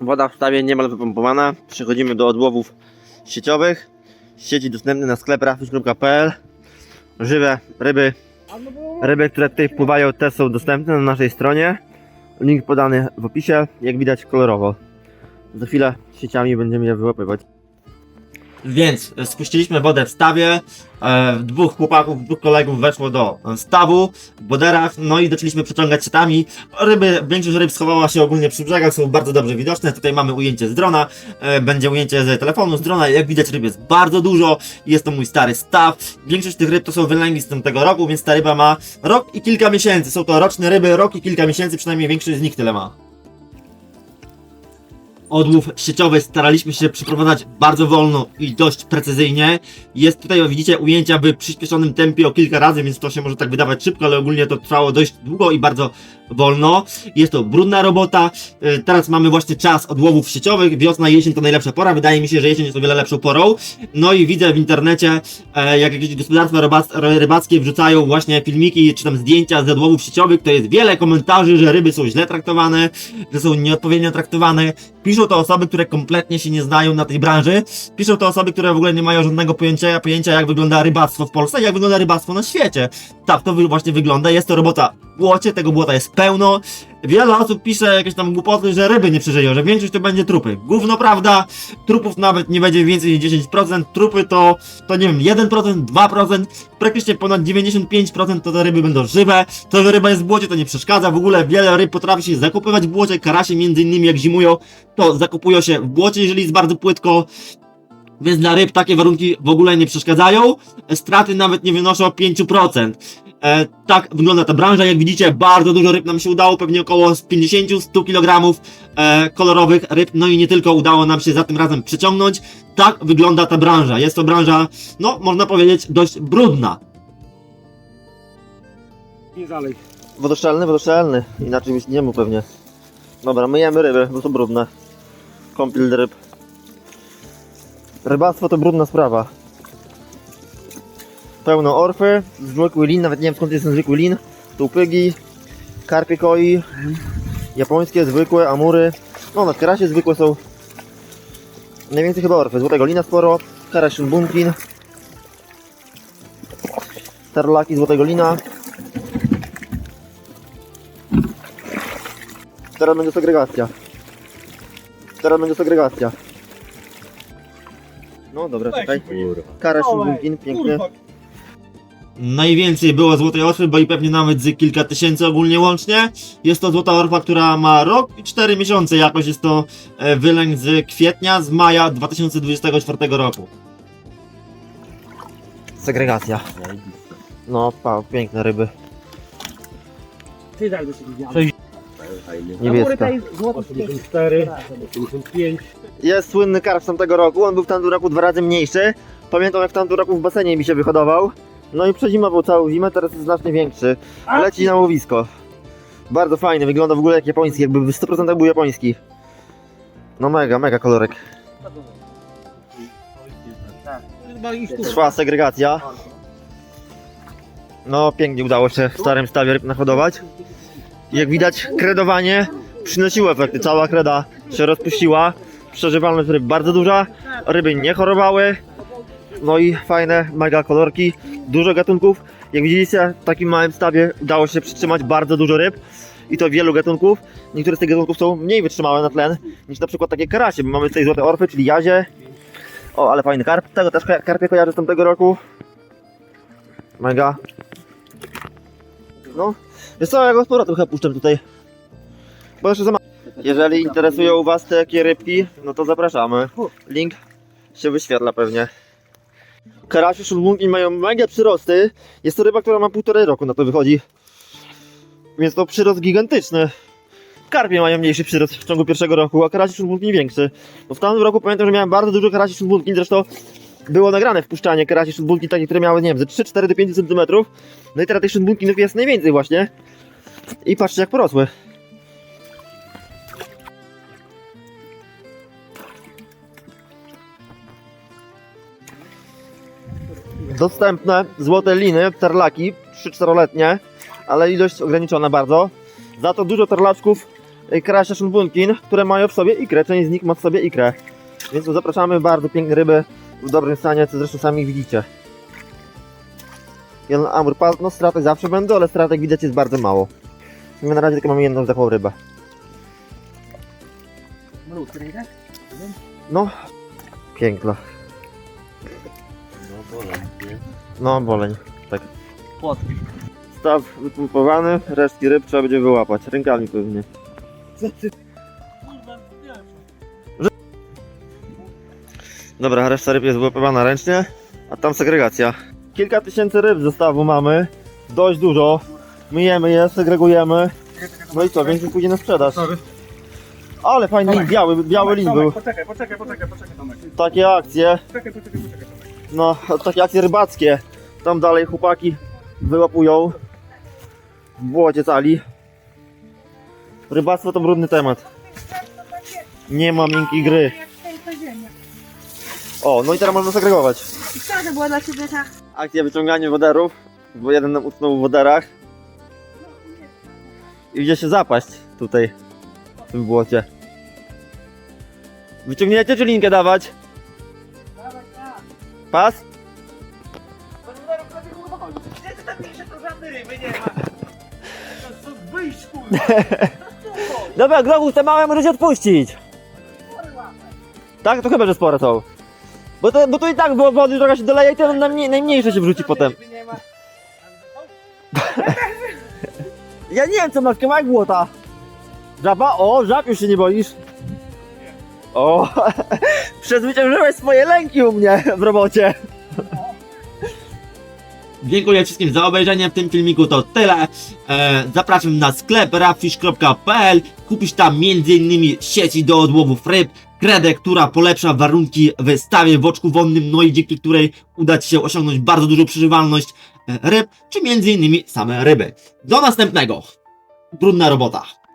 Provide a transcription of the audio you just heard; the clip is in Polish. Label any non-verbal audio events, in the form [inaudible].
Woda w stawie niemal wypompowana. Przechodzimy do odłowów sieciowych. Sieci dostępne na sklepie rafish.pl. Żywe ryby, ryby, które tutaj pływają, też są dostępne na naszej stronie. Link podany w opisie, jak widać kolorowo. Za chwilę sieciami będziemy je wyłapywać. Więc e, spuściliśmy wodę w stawie. E, dwóch chłopaków, dwóch kolegów weszło do e, stawu w boderach, no i zaczęliśmy przeciągać siatami. Ryby, większość ryb schowała się ogólnie przy brzegach, są bardzo dobrze widoczne. Tutaj mamy ujęcie z drona, e, będzie ujęcie z telefonu, z drona. Jak widać, ryb jest bardzo dużo. Jest to mój stary staw. Większość tych ryb to są wylęgi z tamtego roku, więc ta ryba ma rok i kilka miesięcy. Są to roczne ryby, rok i kilka miesięcy, przynajmniej większość z nich tyle ma. Odłów sieciowy staraliśmy się przeprowadzać bardzo wolno i dość precyzyjnie. Jest tutaj, jak widzicie, ujęcia w przyspieszonym tempie o kilka razy, więc to się może tak wydawać szybko, ale ogólnie to trwało dość długo i bardzo wolno. Jest to brudna robota. E, Teraz mamy właśnie czas odłowów sieciowych. Wiosna, jesień to najlepsza pora. Wydaje mi się, że jesień jest o wiele lepszą porą. No i widzę w internecie, e, jak jakieś gospodarstwa rybac- rybackie wrzucają właśnie filmiki czy tam zdjęcia z odłowów sieciowych, to jest wiele komentarzy, że ryby są źle traktowane, że są nieodpowiednio traktowane. Piszą to osoby, które kompletnie się nie znają na tej branży. Piszą to osoby, które w ogóle nie mają żadnego pojęcia, pojęcia jak wygląda rybactwo w Polsce, jak wygląda rybactwo na świecie. Tak to właśnie wygląda. Jest to robota w błocie, tego błota jest pełno. Wiele osób pisze jakieś tam głupoty, że ryby nie przeżyją, że większość to będzie trupy. Gówno prawda, trupów nawet nie będzie więcej niż 10%. Trupy to, to nie wiem, 1%, 2%, praktycznie ponad 95% to te ryby będą żywe. To, że ryba jest w błocie, to nie przeszkadza. W ogóle wiele ryb potrafi się zakopywać w błocie. Karasie między innymi jak zimują, to zakopują się w błocie, jeżeli jest bardzo płytko. Więc dla ryb takie warunki w ogóle nie przeszkadzają. Straty nawet nie wynoszą 5%. E, tak wygląda ta branża. Jak widzicie, bardzo dużo ryb nam się udało, pewnie około z 50-100 kg e, kolorowych ryb. No i nie tylko udało nam się za tym razem przyciągnąć. Tak wygląda ta branża. Jest to branża, no można powiedzieć, dość brudna. Nie zalej. Wodoszczelny, wodoszczelny. Inaczej być nie mógł pewnie. Dobra, myjemy ryby, bo to brudne. Kąpiel ryb. Rybactwo to brudna sprawa. Pełno orfy, zwykły lin, nawet nie wiem skąd jest ten zwykły lin. Tupygi, karpie koi, japońskie, zwykłe, amury. No, na karasie zwykłe są. Najwięcej chyba orfy. Złotego lina sporo, karaś bunkin. Tarlaki złotego lina. Teraz będzie segregacja. Teraz będzie segregacja. No dobra, czekaj. Kara szubunkin, pięknie. Najwięcej było złotej orfy, bo i pewnie nawet z kilka tysięcy ogólnie łącznie. Jest to złota orfa, która ma rok i 4 miesiące. Jakoś jest to e, wylęk z kwietnia, z maja 2024 roku. Segregacja. No, pa, piękne ryby. Ty daj do siebie wiatr. Niebieska. Złoty 84, 85. Jest słynny karp z tamtego roku, on był w tamtym roku dwa razy mniejszy. Pamiętam jak w tamtym roku w basenie mi się wyhodował. No i przezimował całą zimę, teraz jest znacznie większy. Leci na łowisko. Bardzo fajny, wygląda w ogóle jak japoński, jakby w 100% był japoński. No mega, mega kolorek. Trwa segregacja. No pięknie udało się w starym stawie ryb nahodować. Jak widać kredowanie przynosiło efekty, cała kreda się rozpuściła. Przeżywalność ryb bardzo duża, ryby nie chorowały. No i fajne, mega kolorki, dużo gatunków. Jak widzieliście, w takim małym stawie udało się przytrzymać bardzo dużo ryb. I to wielu gatunków. Niektóre z tych gatunków są mniej wytrzymałe na tlen niż na przykład takie karasie, bo mamy tutaj złote orfy, czyli jazie. O, ale fajny karp. Tego też karpie kojarzę z tamtego roku. Mega. No, jest co, ja go z powrotem tutaj. Bo jeszcze za. Jeżeli interesują Was takie rybki, no to zapraszamy. Link się wyświetla pewnie. Karasie szulmunki mają mega przyrosty. Jest to ryba, która ma półtorej roku na to wychodzi. Więc to przyrost gigantyczny. Karpie mają mniejszy przyrost w ciągu pierwszego roku, a karasie szulmunki większy. Bo w tamtym roku pamiętam, że miałem bardzo dużo karasi szulmunki, zresztą było nagrane wpuszczanie karasi szulmunki takie, które miały, nie wiem, ze 3-4 do 5 cm. No i teraz tych szulmunkinów jest najwięcej właśnie. I patrzcie jak porosły. Dostępne złote liny, tarlaki, 3-4-letnie, ale ilość ograniczona bardzo. Za to dużo tarlaczków y, krasia szunbunkin, które mają w sobie ikrę. Część z nich ma w sobie ikrę. Więc zapraszamy bardzo piękne ryby w dobrym stanie, co zresztą sami widzicie. Jeden amur, no stratek zawsze będą, ale stratek widać jest bardzo mało. My na razie tylko mamy jedną taką rybę. Nie? No, piękna. No, boleń. Płotki. Staw wypompowany, resztki ryb trzeba będzie wyłapać. Rękami pewnie. Co ty? Dobra, reszta ryb jest wyłapywana ręcznie, a tam segregacja. Kilka tysięcy ryb zestawu mamy, dość dużo. Myjemy je, segregujemy. No i co, więcej pójdzie na sprzedaż. Ale fajny lin, biały, biały lin był. Poczekaj, poczekaj, poczekaj, poczekaj, Tomek. Takie akcje, Poczekaj, poczekaj, poczekaj. No takie akcje rybackie. Tam dalej chłopaki wyłapują w błocie cali. Rybactwo to brudny temat. Nie ma miękkiej gry. O, no i teraz można segregować. I co to dla ciebie ta? Akcja wyciągania woderów, bo jeden nam utknął w woderach. I idzie się zapaść tutaj, w tym błocie. Wyciągniecie czy linkę dawać? Pas? Wyjść, kurwa. [laughs] Dobra, grochu, te małe możecie odpuścić. Tak? To chyba, że spore są. Bo to, bo to i tak bo wody trochę się doleje i ten najmniej, najmniejsze się wrzuci potem. [laughs] Ja nie wiem co masz, jak błota. Żaba? O, żab już się nie boisz. O, [laughs] przezwyciężyłeś swoje lęki u mnie w robocie. Dziękuję wszystkim za obejrzenie w tym filmiku, to tyle. E, zapraszam na sklep rafish.pl. Kupisz tam m.in. sieci do odłowów ryb, kredę, która polepsza warunki w stawie w oczku wonnym, no i dzięki której uda Ci się osiągnąć bardzo dużą przeżywalność e, ryb, czy m.in. same ryby. Do następnego. Brudna robota.